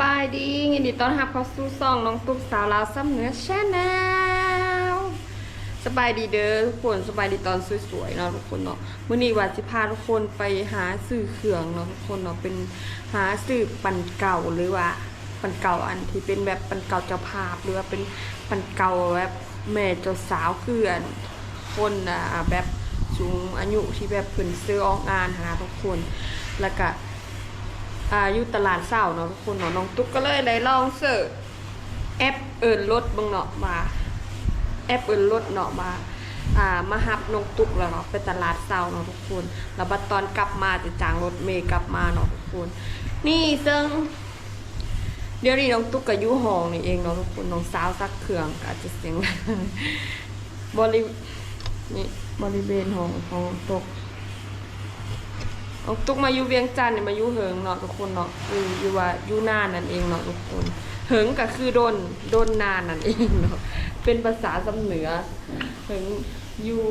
บายดียินดีต้อนรับเข้าสู่ซองน้องตุ๊กสาวลาวซ้ำเหนือชาแนลสบายดีเด้อทุกคนสบายดีตอนสวยๆเนาะทุกคนเนาะมื้อนี้ว่าสิพาทุกคนไปหาซื้อเครื่องเนาะทุกคนเนาะเป็นหาซื้อปันเก่าหรือว่าปันเก่าอันที่เป็นแบบปันเก่าเจ้าภาพหรือว่าเป็นปันเก่าแบบแม่เจ้าสาวเกือนคนอะแบบสูงอายุที่แบบเพิ่นซื้อออกงานหาทุกคนแล้วก็ อาอยู่ตลาดเศร้าเนาะทุกคนเนาะน้องตุ๊กก็เลยได้ลองเสิร์ชแอปเอิญรถบังเนาะมาแอปเอิญรถเนาะมาอ่ามาฮับน้องตุ๊กแล้วเนาะไปตลาดเศร้าเนาะทุกคนแล้วบัดตอนกลับมาจะจางรถเมย์กลับมาเนาะทุกคน นี่ซึ่งเดี๋ยวนี้น้องตุ๊กกับยูห้องนี่เองเนาะทุกคนน้องสาวซักเครื่องอาจจะเสียงบรินี่บริเวณห้องของน้องตก เอาตุกมาอยู่เวียงจันทน์เนี่ยมาอยู่เหิงเนาะทุกคนเนาะอยู่อยู่ว่าอยู่นานนั่นเองเนาะทุกคนเหิงก็คือโดนโดนนานนั่นเองเนาะเป็นภาษาสำเหนือเหิงอยู่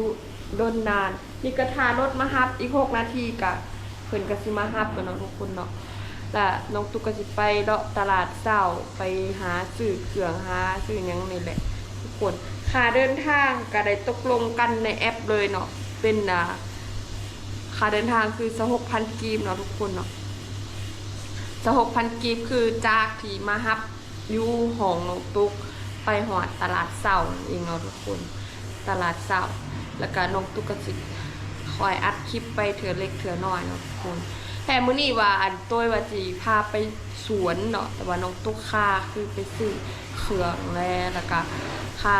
ดนนานนี่ก็ทารถมาฮับอีกหกนาทีกะเพิ่นก็สิมาฮับกันเนาะทุกคนเนาะและน้องตุกก็สิไปเลาะตลาดเช้าไปหาซื้อเครื่องหาซื้อยังนี่แหละทุกคนค่าเดินทางก็ได้ตกลงกันในแอปเลยเนาะเป็นอ่า ค่าเดินทางคือสหกพันกีบเนาะทุกคนเนาะสหกพันกีบคือจากที่มาฮับยูหองนกตุกไปหอดตลาดเศร้าเองเนาะทุกคน ตลาดเศร้าแล้วก็นกตุกกสิคอยอัดคลิปไปเถื่อเล็กเถื่อน้อยเนาะทุกคนแต่มื้อนี้ว่าอันต้วยว่าจีพาไปสวนเนาะแต่ว่านกตุกค่าคือไปซื้อเครื่องแลแล้วก็ค่า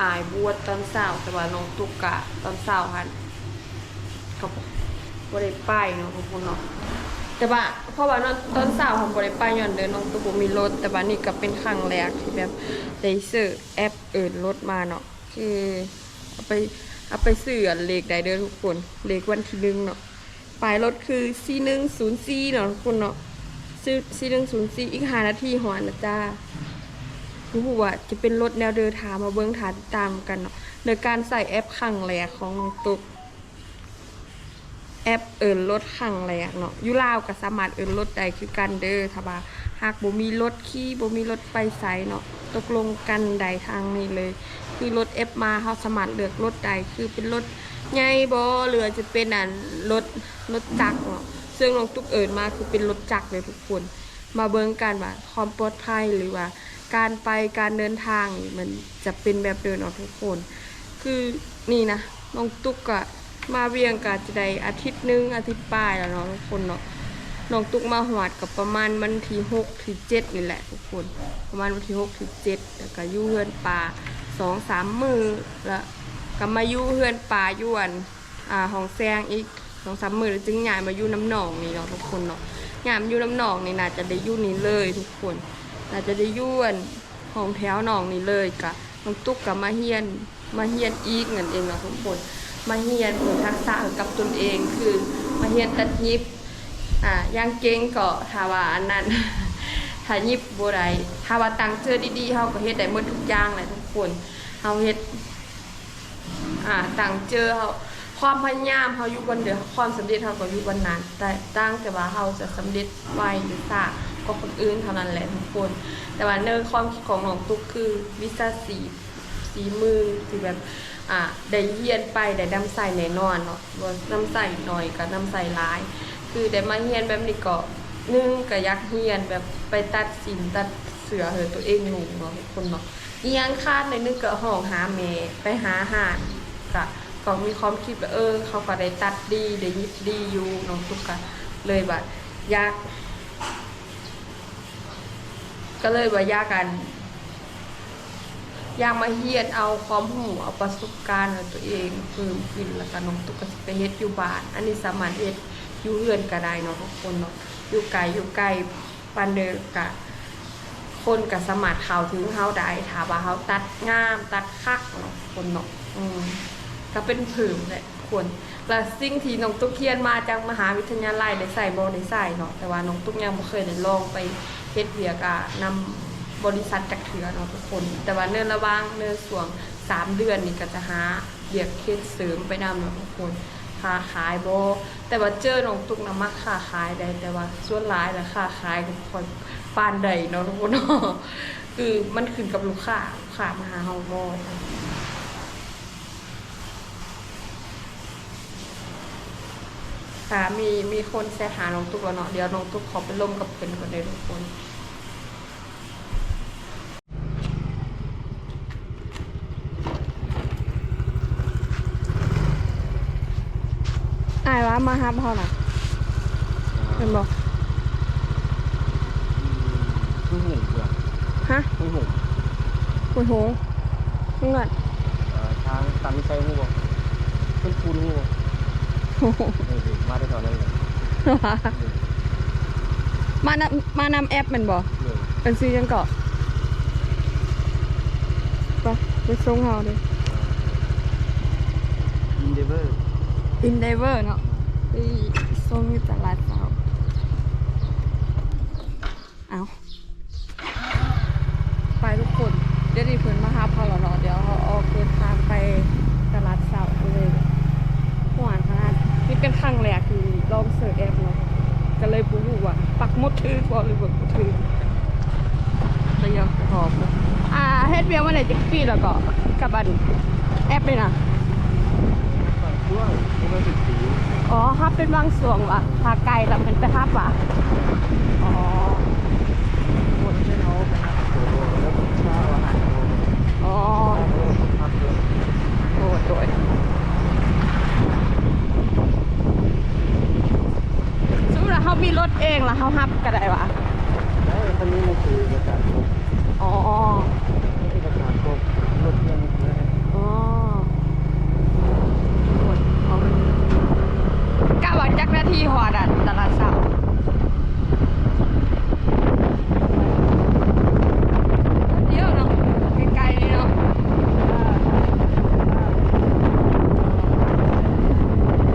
อายบวชตอนเช้าแต่ว่านกตุกกะตอนเช้าหันก็บ บริไปเนาะทุกคนเนาะแต่ว่าเพราะว่าตอนสาวของบริไปย้อนเดินน้องตัวบ่มีรถ แต่ว่านี่ก็เป็นครั้งแรกที่แบบได้ซื้อแอปเอินรถมาเนาะคือเอาไปเอาไปซื้อเลขได้เด้อทุกคนเลขวันที่หนึ่งเนาะปลายรถคือ4104เนาะทุกคนเนาะซื้อ4104อีก5นาทีหอนนะจ้ารู้ว่าจะเป็นรถแนวเดินทางมาเบิ้องทางติดตามกันเนาะในการใส่แอปครั้งแรกของน้องตุ๊ก แอปเอินรถขังแรกเนาะยุลาวกับสามารถเอินรถใดคือกันเด้อถ้าว่าหากบ่มีรถขี่บ่มีรถไปไสเนาะตกลงกันใดทางนี้เลย คือรถเอฟมาเฮาสามารถเลือกรถใดคือเป็นรถใหญ่บ่หรือจะเป็นอันรถรถจักรเนาะซึ่งน้องตุ๊กเอินมาคือเป็นรถจักรเลยทุกคน มาเบิ่งกันว่าความปลอดภัยหรือว่า การไปการเดินทางมันจะเป็นแบบเดินเนาะทุกคน คือนี่นะน้องตุ๊กอะ มาเวียงกะจะได้อาทิตย์นึงอาทิตย์ปลายแล้วเนาะทุกคนเนาะน้องตุ๊กมาหวดกับประมาณวันที่หกที่เจ็ดนี่แหละทุกคน ประมาณวันที่หกที่เจ็ดแล้วก็ยู่เฮือนป่าสองสามมือแล้วก็มายู่เฮือนป่ายวนอ่าห้องแซงอีกสองสามมือแล้วจึงย้ายมาอยู่น้ำหนองนี่เนาะทุกคนเนาะย้ายมาอยู่น้ำหนองนี่น่าจะได้ยู่นี่เลยทุกคนน่าจะได้ยวนห้องแถวหนองนี่เลยกะน้องตุ๊กกับมาเฮียนมาเฮียนอีกเงินเองเนาะทุกคน มาเฮียนเพื่อทักษะกับตนเอง คือมาเฮียนตัดยิบอ่าย่างเก่งก็ถ้าวาอันนั้นถ้ายิบบ่ได้ถ้าว่าตังเจอดีๆเฮาก็เฮ็ดได้หมดทุกอย่างแหละทุกคนเฮาเฮ็ดอ่าตังเจอเฮาความพยายามเฮาอยู่บนเดือความสำเร็จเฮาก็อยู่บนนั้นแต่ตั้งแต่ว่าเฮาจะสำเร็จไวหรือช้ากว่าคนอื่นเท่านั้นแหละทุกคน แต่ว่าเนื้อความคิดของน้องตุ๊กคือวิชาสีสีมือที่แบบ อ่าได้เฮียนไปได้ดำใส่แน่นอนเนาะว่าดำใส่หน่อยกับดำใส่หลาย คือได้มาเฮียนแบบนี้ก็นึ่งก็อยากเฮียนแบบไปตัดสินตัดเสือเหอตัวเองหนูเนาะคนเนาะอียังคาดในนึงก็ห้องหาเมไปหาอาหารก็ก็มีความคิดแบบเออ เขาก็ได้ตัดดีได้ยิบดีอยู่น้องตุ๊กก็เลยแบบยาก ก็เลยว่ายากกัน อยากมาเฮียนเอาความหูเอาประสบการณ์ของตัวเองเพิ่มขึ้นแล้วก็น้องตุ๊กก็สิไปเฮ็ดอยู่บ้าน อันนี้สามารถเฮ็ดอยู่เฮือนก็ได้เนาะทุกคนเนาะอยู่ไกลอยู่ใกล้ปานเดิกะคนก็สามารเข้าถึงเฮาได้ถาว่าเฮาตัดงามตัดคักเนาะคนเนาะอืมก็เป็นเพิ่มแหละควรและสิ่งที่น้องตุ๊กเรียนมาจากมหาวิทยาลัยได้ใส่บ่ได้ใส่เนาะแต่ว่าน้องตุ๊กยังบ่เคยได้ลองไปเฮ็ดเวียกะนำ บริษัทจักเถือเนาะทุกคน แต่ว่าเนื่อระว่างเนื่อส่วงสามเดือนนี่ก็จะหาเบียกเคสเสริมไปนำเนาะทุกคนค้าขายโบแต่ว่าเจอน้องตุกน้ำมักค้าขายได้แต่ว่าส่วนหลายแล้วค้าขายก็คอยค่อยปานใดเนาะทุกคนคือมันขึ้นกับลูกค้าลูกค้ามาหาเฮาบ่ค่ะมีมีคนแซหาน้องตุ๊กแล้วเนาะเดี๋ยวน้องตุ๊กขอไปล่มกับเพิ่อนก่อนเลยทุกคน อายว่ามาฮับเฮาน่ะเป็นบอกเพิ่งหุ่นเบื่อฮะเพิ่งหุ่นคุณโหงมึงก่อนเอ่อทางตันใช้หัวเพิ่งคูณหัวโอ้โหเออมาได้ตอนนั้นเลยมานำมานำแอปแมันบอกเลยเป็นซื้อยังเกาะไปไปส่งเฮาดิอินเดเวอร์ อินไดเวอร์เนาะไปส่งอยู่ตลาดเช้าเอาไปทุกคน เดี๋ยวดีเพิ่นมาหาพอแล้วเนาะเดี๋ยวเราออกเดินทางไปตลาดเช้าเลยหวานขนาดนี่เป็นครั้งแรกที่ลองเสิร์ชแอปเนาะก็เลยบ่รู้ว่า ปักมดถือบ่หรือบ่ถือระยะขอบเนาะอ่าเฮ็ดเวียงมาได้จักปีแล้วก็กับอันแอปเลยนะฝั่งช่วงนี่มันสิบปี อ๋อฮับเป็นบางส่วนว่ะพาไกลแล้วมันไปฮับว่ะ อ๋อหมดใช่เนาะโอ้โหแล้วก็ข้าวอาหารโอ้โหอ๋อโอ้โดยสมมติว่าเขามีรถเองล้วเขาฮับก็ได้วะแล้วคันนี้มันคือเอการครบอ๋อ เอกสารครบรถยนต์นะ อ๋อโอ้ยเอากะว่าจักนาทีหอดอะตลาดเสาร์เดี๋ยวเนาะไกลๆนี่เนาะ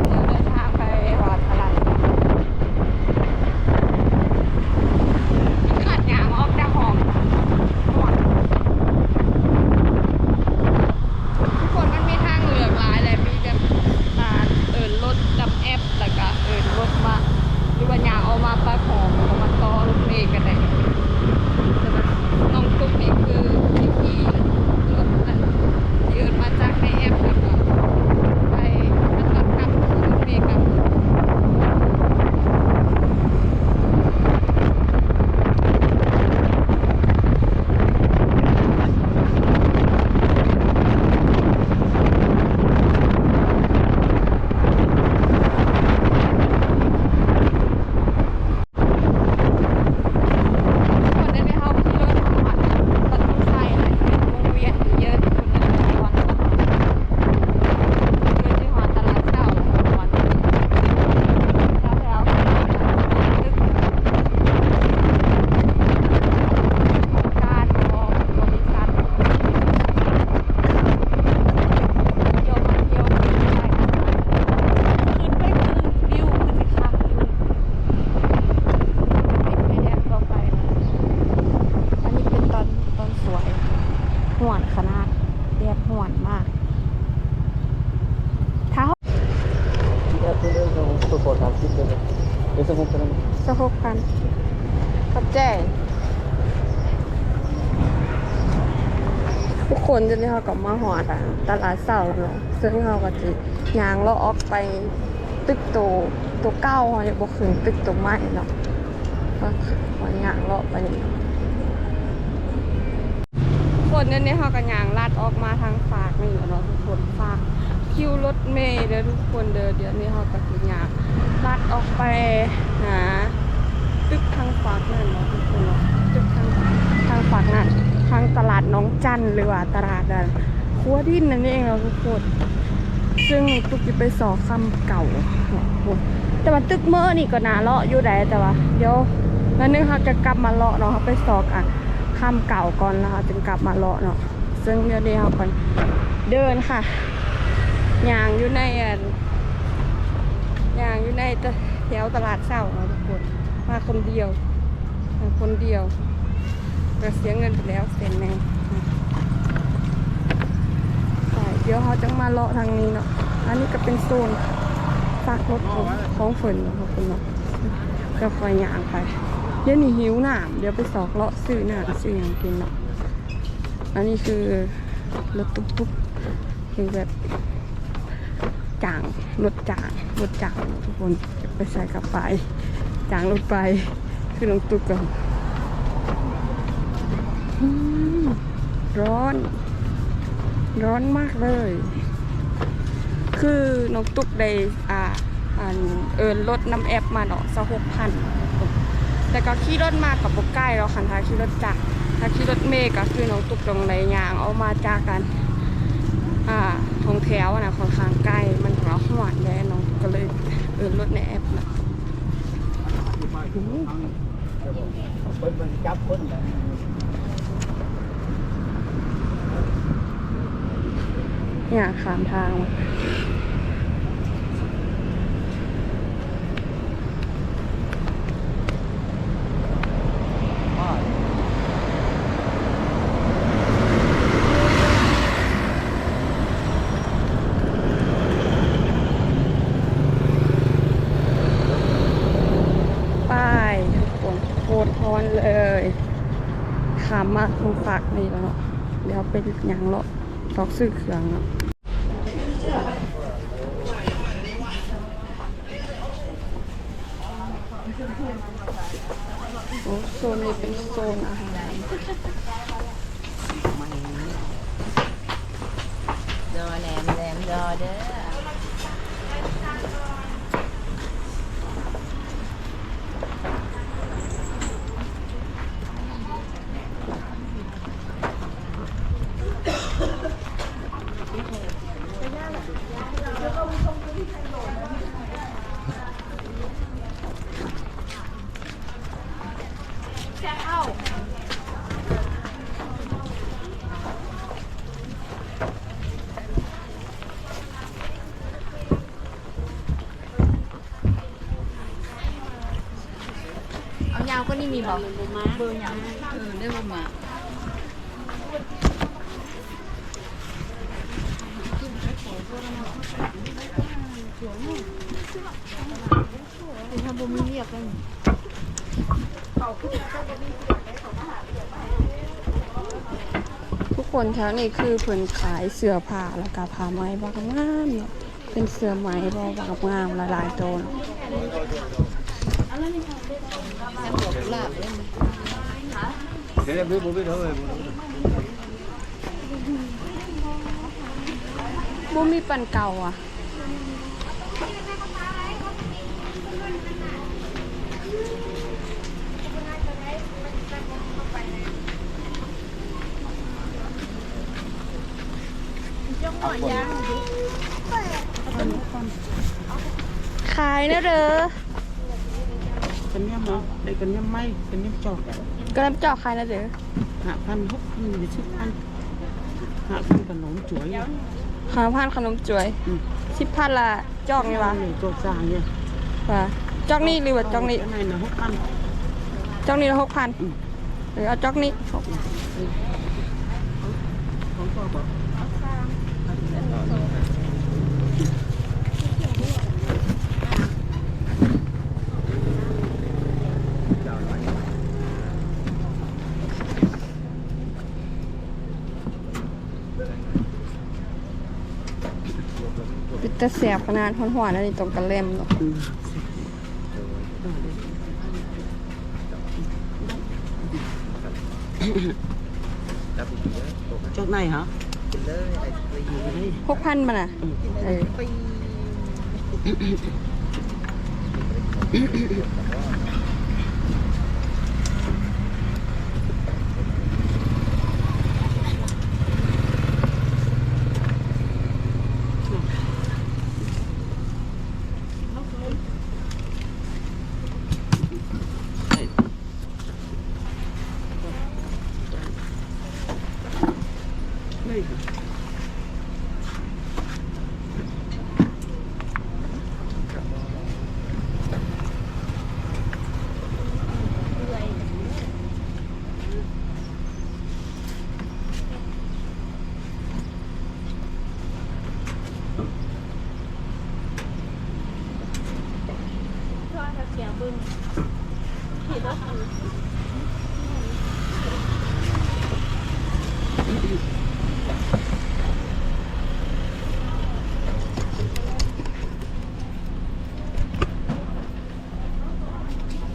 เดี๋ยวเดินทางไปหอดตลาดขัดยางออกจากห้องหอดทุกคนมันมีทางเลือกหลายเลยมีแบบร้านเอินรถดำแอปแล้วก็เอินรถมาหรือว่ายางเอามาปะหอมเอามาต่อรถเมล์กันได้แต่ว่าน้องตุ๊กนี่คือที่ขี่รถอันที่เอินมาจากในแอปแล้วก็ ไปมันก็กลับรถเมล์กลับคนได้ไปเข้าที่รถทั้งวันรถต้องใช้อะไรเป็นวงเวียนเยอะคนในวัน เดินที่หอตลาดเก่าก่อนแล้วแล้วนึกการของบริษัทเที่ยวมาเที่ยวขึ้นไปขึ้นไปขึ้นวิวขึ้นไปค่ะเป็นไม่แดงต่อไปนะอันนี้เป็นตอนตอนสวยห่วนขนาดเรียบห่วนมาก ถ้า แล้วตัวเรื่องของตัวโคตรทำคลิปเลยเดี๋ยวสมม ติว่าสหกพันขับแจ้งทุกคนจะได้เขากับมาหอดอะตลาดเสาแล้วเนาะซึ่งเขาก็จะยางเลาะออกไปตึกโตตัวเก้าเขาจะบอกถึงตึกตัวใหม่เนาะก็ขอยางเลาะไปนี่คนเนี่ยนี่เขาก็ยางลาดออกมาทางฝากนี่เนาะทุกคนฝากคิวรถเมย์เด้อทุกคนเด้อเดี๋ยวนี้เขาก็คือยางลาดออกไปหา ฝากนั่นเนาะทุกคนเนาะตึกทางทางฝากนั่นทางตลาดน้องจันหรือว่าตลาดนั่นครัวดินนั่นเองเราทุกคนซึ่งตุกจะไปสอคำเก่าเนาะทุกคนแต่ว่าตึกเมื่อนี่ก็นาเลาะอยู่ได้แต่ว่าเดี๋ยวแล้วนึงเขาจะกลับมาเลาะเนาะเขาไปสอกอะคำเก่าก่อนนะคะจึงกลับมาเลาะเนาะซึ่งเดี๋ยวนี้เขาก่อนเดินค่ะย่างอยู่ในอันอย่างอยู่ในแถวตลาดเช้าเนาะทุกคนมาคนเดียว คนเดียวก็เสียเงินไปแล้วเซนหนึ่งใช่เดี๋ยวเขาจะมาเลาะทางนี้เนาะ อันนี้ก็เป็นโซนฝากรถของของฝนขอบคุณเนาะก็คอยยางไป เดี๋ยวนี้หิวหน้ำเดี๋ยวไปสอกเลาะซื้อหน้ำซื้อหยังกินเนาะ อันนี้คือรถตุ๊กๆคือแบบจางรถจางรถจางทุกคนไปใส่กระไปาจางรถไป คือน้องตุ๊กกันร้อน ร้อนมากเลย คือน้องตุ๊กได้อ่าอันเอินรถน้ำแอปมาเนาะสักหกพันแต่ก็ขี่รถมากับบกใกล้เราคันท้ายขี่รถจักรถ้าขี่รถเมก็คือน้องตุ๊กตรงในยางเอามาจากกัน อ่าทงแถวนะค่อนข้างใกล้มันหัวหวานแย่น้องก็เลยเอินรถในแอปนะเพิ่น มันจับคนเนี่ยขามทางมา ป้ายทุกคนโคตรร้อนเลยขามมาตรงฝากนี่แล้วเนาะเดี๋ยวไปหยัง เลาะตอกซื้อเครื่องเนาะโอ้โซนนี้เป็นโซนอาหาร ดอแหลมแหลมดอเด้อ เอา ยาวก็นี่มีบอกเบอร์ยาวเออได้ประมาณถ้าบ่มีเรียกเลยทุกคนแถวนี้คือเพิ่นขายเสื้อผ้าแล้วก็ผ้าไหมบางงามเนาะเป็นเสื้อไหมบางงามหลายๆตัวเนาะ แอมบอกกุหลาบเลยมั้ย Thế biết bố biết đâu rồi. บ่มีปันเก่าอะขายนะเด้อ กันยำมาได้กันยำไม่กันยำจอกกระลำเจาะขายนะเด้อหาพันหกพันหรือสิบพันหาพันขนมจ๋วยขาวพันขนมจวยอืมสิบพันละจอกนี่วะหนึ่งตัวสร้างเนี่ยว่าจอกนี่หรือว่าจอกนี่อันไหนนะหกพันจอกนี่ละหกพันอืมหรือเอาจอกนี่ของพ่อบอก ปิดตะแสบขนาดหอนๆอันนี้ตรงกระเล่มเนาะอืม Đáp thì chỉ á, cậu จากไหนฮะ cái lơ này, cái gì อยู่ไหนหกพันมันอะเออ แ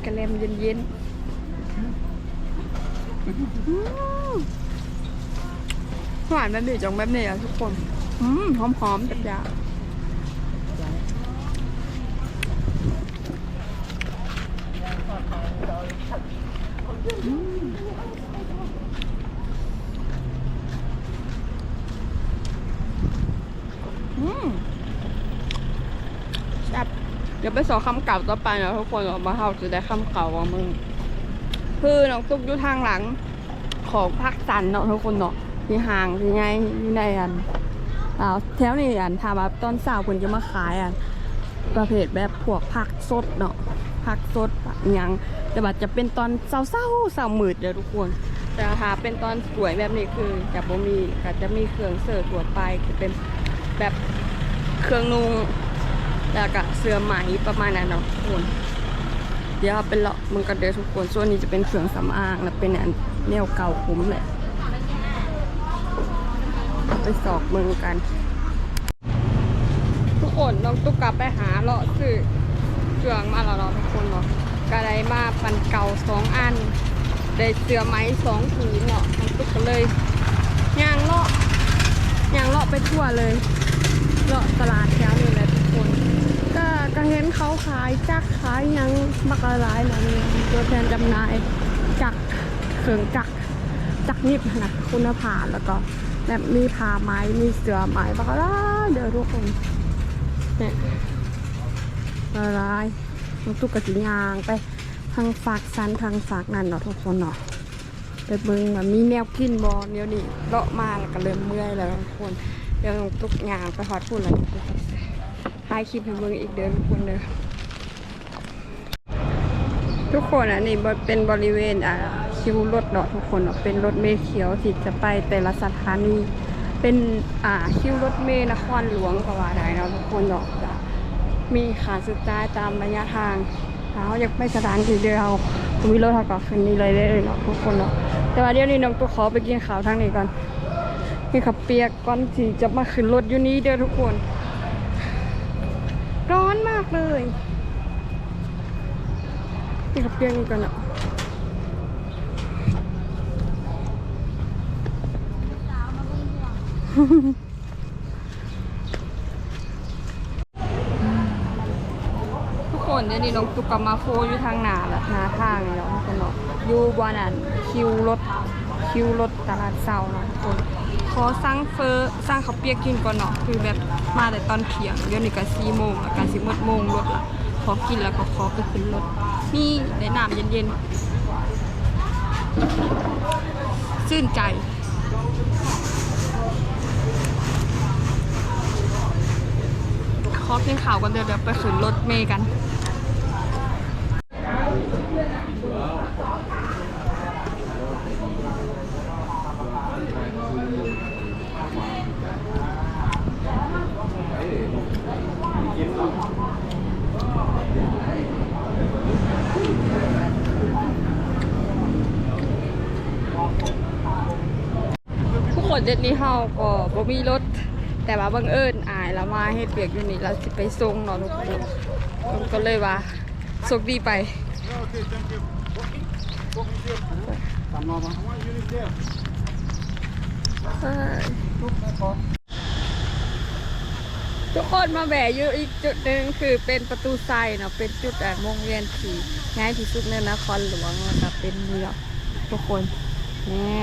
กระเลมเย็นๆอืมหวานแบบนี้จังแบบนี้อะทุกคน อืมหอมๆจับยาอืมแซ่บเดี๋ยวไปสอคำเก่าต่อไปนะทุกคนออกมาเฮาจะได้คำเก่าว่ามึงคือน้องตุ๊กอยู่ทางหลังของภาคสันเนาะทุกคนเนาะที่ห่างที่ไงอยู่ในอันอ่าแถวนี้อันทามาตอนสาวคนจะมาขายอันประเภทแบบพวกผักสดเนาะผักสดอิหยังแต่ว่าจะเป็นตอนเศร้าเศร้าๆเศร้ามืดเด้อทุกคน แต่ถ้าเป็นตอนสวยแบบนี้คือจะบ่มีก็จะมีเครื่องเสิร์ฟทั่วไปคือเป็นแบบเครื่องนุ่ง แล้วก็เสื้อไหมประมาณนั้นเนาะทุกคนเดี๋ยวเป็นเลาะมึงก็เดินทุกคนส่วนนี้จะเป็นเครื่องสำอางและเป็นอันแนวเก่าผมแหละเอาไปสอบมึงกัน ทุกคนน้องตุ๊กกลับไปหาเลาะซื้อเครื่องมาแล้วเนาะทุกคนเนาะก็ได้มาปันเก่าสองอันได้เสื้อไหมสองผืนเนาะน้องตุ๊กก็เลยยางเลาะยางเลาะไปทั่วเลยเลาะตลาดแถวนี้แหละทุ ก็ก็เห็นเขาขายจักขายยังมักละลายนะนี่ตัวแทนจำหน่ายจักเครื่องจักจักนิบนะคุณภาพแล้วก็แบบมีผ้าไหมมีเสือไหมบักละลายเดี๋ยวทุกคนเนี่ยละลายมันตุกกระจิยางไปทางฝากสันทางฝากนั่นเนาะทุกคนเนาะไปเบิ่งว่ามีแนวกินบอเดี๋ยวนี้เลาะมาแล้วก็เริ่มเมื่อยแล้วทุกคนเดี๋ยวตุกยางไปหอดพูดแล้ว ถ่ายคลิปให้เบิ่งอีกเดินทุกคนเลยทุกคนอันนี้บ่เป็นบริเวณอ่าคิวรถเนาะทุกคนเนาะเป็นรถเมล์เขียวที่จะไปแต่ละสถานีเป็นอ่าคิวรถเมล์นครหลวงกว่าได้เนาะทุกคนเนาะจะมีขาสุดท้ายตามระยะทางเขาอยากไปสถานที่เดียวมีรถเขาก็ขึ้นนี่เลยได้เลยเนาะทุกคนเนาะแต่ว่าเดี๋ยวนี้น้องตัวขอไปกินข้าวทางนี้ก่อนกินข้าวเปียกก่อนที่จะมาขึ้นรถอยู่นี้เด้อทุกคน ร้อนมากเลยนี่กับเปียงกันอะทุกคนเดี๋ยวนี้น้องตุกกบมาโฟอยู่ทางหนาละหนาทางเนาะทุกคนเนาะอยู่บนนั้นคิวรถคิวรถตลาดเซาเนาะทุกคน อสั่งเฟอร์สั่งข้าวเปียกกินก่อนเนาะคือแบบมาแต่ตอนเที่ยงเดี๋ยวนี้ก็สี่โมงแล้วก็สิบโมงรถละขอกินแล้วก็ขอไปขึ้นรถนี่ได้น้ำเย็นๆชื่นใจขอกินข่าวกันเดี๋ยวเดี๋ยวไปขึ้นรถเมย์กัน เด็ดนี้เฮาก็บ่มีรถ แต่ว่าบังเอิญอายแล้วมาเฮ็ดเปียกอยู่นี่เราสิไปส่งเนาะทุกคนก็เลยว่าโชคดีไปทุกคนมาแบะอยู่อีกจุดหนึ่งคือเป็นประตูไซเนาะเป็นจุดอะวงเวียนที่ง่ายที่สุดในนครหลวงแล้วก็เป็นเมืองทุกคนนี่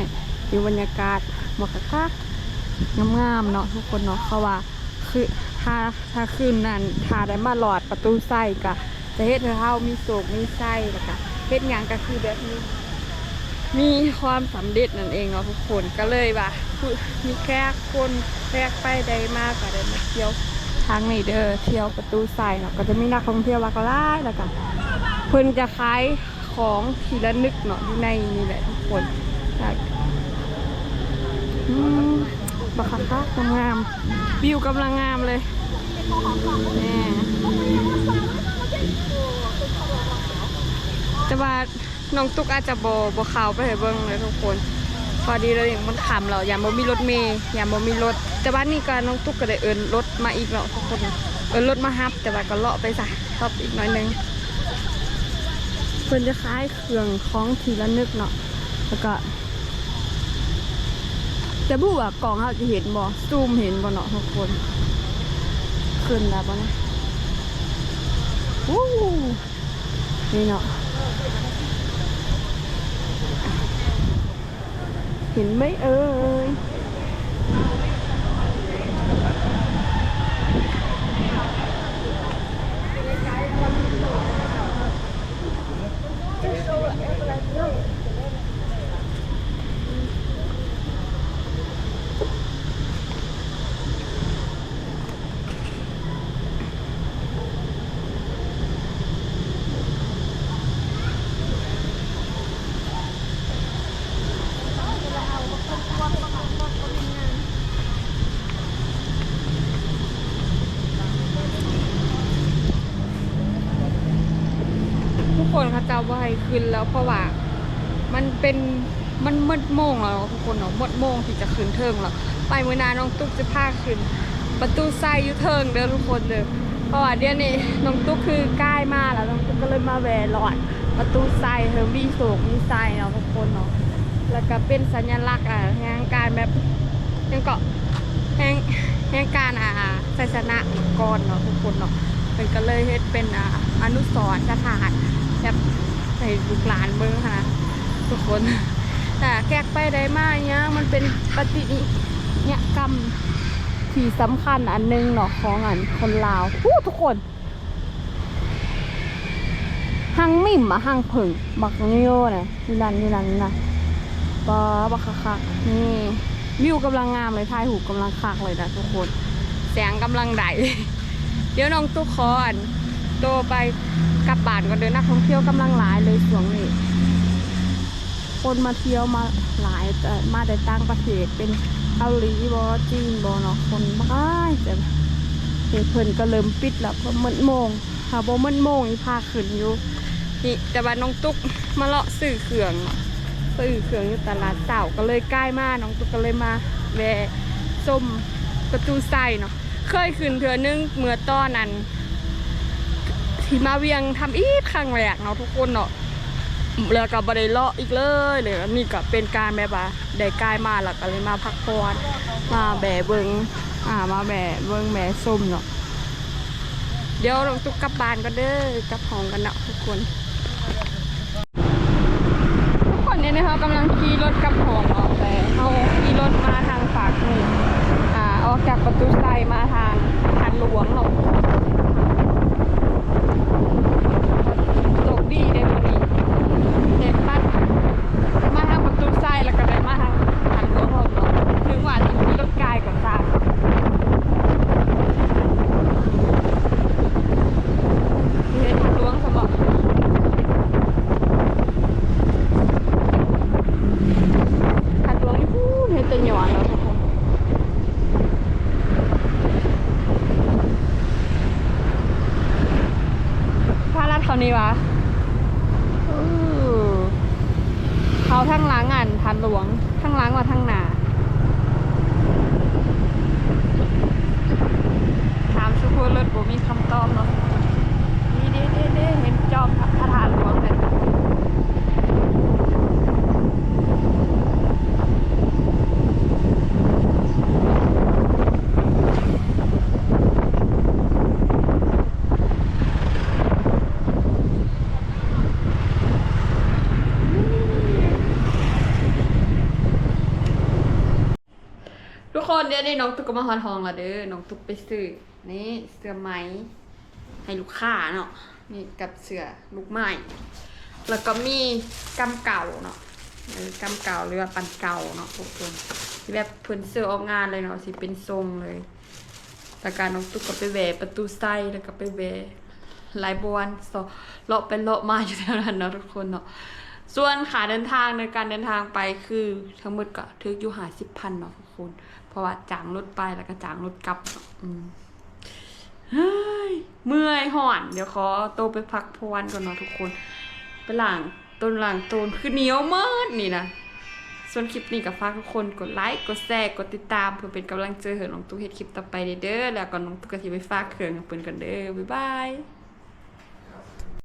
ดูบรรยากาศ หมอกกๆงามๆเนาะทุกคนเนาะเขาว่าคือถ้าถ้าคืนนั้นถ้าได้มาหลอดประตูไซก็จะเฮ็ดให้เฮามีโศกมีไส้แล้วก็เฮ็ดหยังก็คือแบบนี้มีความสำเร็จนั่นเองเนาะทุกคนก็เลยว่ามีแค่คนแค่ไปได้มากก็ได้มาเที่ยวทางนี้เด้อเที่ยวประตูใส่เนาะก็จะมีนักท่องเที่ยวมากหลายแล้วก็เพิ่นจะขายของทีละนึกเนาะอยู่ในนี่แหละทุกคนแล้วอืม บักคักคักงามวิวกำลังงามเลยแน่แต่ว่าน้องตุ๊กอาจจะบ่บ่เข้าไปให้เบิ่งเลยทุกคน พอดีเลยมันขำเราอย่าบ่มีรถเมย์อย่าบ่มีรถ แต่ว่านี่ก็น้องตุ๊กก็ได้เอินรถมาอีกแล้วทุกคนเอินรถมาฮับ แต่ว่าก็เลาะไปซะรอบอีกหน่อยนึงเพิ่นจะคล้ายเครื่องของทีละนึกเนาะแล้วก็ จะพูดว่ากล่องเราจะเห็นบ่ซูมเห็นบ่เนาะทุกคนขึ้นแล้วบ่นะวู้นี่เนาะเห็นไหมเอ่ยทุกคนเขาจะว่าให้ขึ้นแล้วเพราะว่า มัน เป็นมันมืดโมงแล้วทุกคนเนาะมืดโมงที่จะขึ้นเทิงแล้วไปเมื่อนาน้องตุ๊กจะพาขึ้น ประตูไซอยูเทิงเด้อทุกคนเด้อเพราะว่าเดี๋ยวนี้น้องตุ๊กคือใกล้มาแล้วน้องตุ๊กก็เลยมาแวะหลอด ประตูไซเฮอมีโศกมีไซเนาะทุกคนเนาะแล้วก็เป็นสัญลักษณ์อะแห่งการแบบยังเกาะแห่งแห่งการอ่าศาสนาก่อนเนาะทุกคนเนาะเป็นก็เลยเฮ็ดเป็นอ่าอนุสรณ์สถานแบบให้ลูกหลานเบิ่งค่ะ ทุกคนแต่แกกไปได้มากเนี่ยมันเป็นปฏิเนี่ยกรรมที่สำคัญอันหนึงเนาะของอันคนลาวอู้ทุกคนหังมิ่มอะหังผึ่งบักนิโยนะนี่นั่นนี่นั่นนะปอบักคักนี่วิวกำลังงามเลยถ่ายหูกำลังคักเลยนะทุกคน แสงกำลังไดเดี๋ยวน้องตุ๊กคอนโตไปกลับบ้านก่อนเดินนักท่องเที่ยวกำลังหลายเลยช่วงนี้ คนมาเที่ยวมาหลายแต่มาแต่ต่างประเทศเป็นเกาหลีบอจีนบอเนาะคนบ้าแต่เฮ็ดเพิ่นก็เริ่มปิดแล้วเพราะมันโมงหาบ่มันโมงอีพาขึ้นอยู่นี่แต่ว่าน้องตุ๊กมาเลาะซื้อเครื่องเนาะซื้อเครื่องอยู่ตลาดเต่าก็เลยใกล้มากน้องตุ๊กก็เลยมาแวะส้มประตูไซเนาะเคยขึ้นเทื่อนึงเมื่อต้อนนั้นที่มาเวียงทำอีกครั้งแรกเนาะทุกคนเนาะ แล้วก็บ่ได้เลาะอีกเลยเลยอันนี่ก็เป็นการแบบว่าได้กายมาแล้วก็เลยมาพักผ่อนมาแบะเบิงอ่ามาแบะเบิงแบะส้มเนาะเดี๋ยวลงตุกกลับบ้านก็เด้อกลับห้องกันเนาะทุกคน ทุกคนเนี่ยนะคะกำลังขี่รถกลับห้องเนาะแต่เขาขี่รถมาทางปากนี่อ่าออกจากประตูไซมาทางทางหลวงเนาะโชคดีเลยวันนี้ เด็กปัดมาทางประตูไซแล้วก็ได้มาทางหันหลวงผมเนาะถึง ว่าที่มีรถกายก่อนจ้าเห็นหันหลวงสมบัติหันหลวงนี่พูดเห็นแต่หย่อนแล้วทุกคนพาลัดเขานี่วะ อือเขาทั้งล้างอันทันหลวง ทั้งล้างมาทั้งหนาถามสุโขทัยบ่มีคำตอบเนาะนี่เด้เด้เด้เห็นจอมพระธาตุหลวงเลยทุกคนเดี๋ยวนี้น้องตุ๊กก็มาฮอทองละเด้อ น้องตุ๊กไปซื้อ นี่เสื้อไหม ให้ลูกค้าเนาะ นี่กับเสื้อลูกไม้ แล้วก็มีกำเก่าเนาะเออกำเก่าหรือว่าปันเก่าเนาะทุกคนที่แบบเพิ่นเสื้อออกงานเลยเนาะสิเป็นทรงเลยแล้วการน้องตุ๊กก็ไปแหวประตูไส้แล้วก็ไปแหวหลายบวนสอเลาะไปเลาะมาอยู่แถวนั้นเนาะทุกคนเนาะส่วนขาเดินทางในการเดินทางไปคือทั้งหมดก็ถึกอยู่หาสิบพันเนาะทุกคน ราะว่าจางรถไปแล้วก็จางรถกลับเนาะอืมเฮ้ยเมื่อยห่อน เดี๋ยวขอโตไปพักพวันก่อนเนาะทุกคน ไปหลังต้นหลังต้นคือเหนียวมากนี่นะส่วนคลิปนี้ก็ฝากทุกคนกดไลค์กดแชร์กดติดตามเพื่อเป็นกำลังใจให้น้องตุ๊กเฮ็ดคลิปต่อไปเด้อแล้วก็น้องตุ๊กก็สิไปฝากเครื่องกับเพิ่นกันเด้อบ๊ายบาย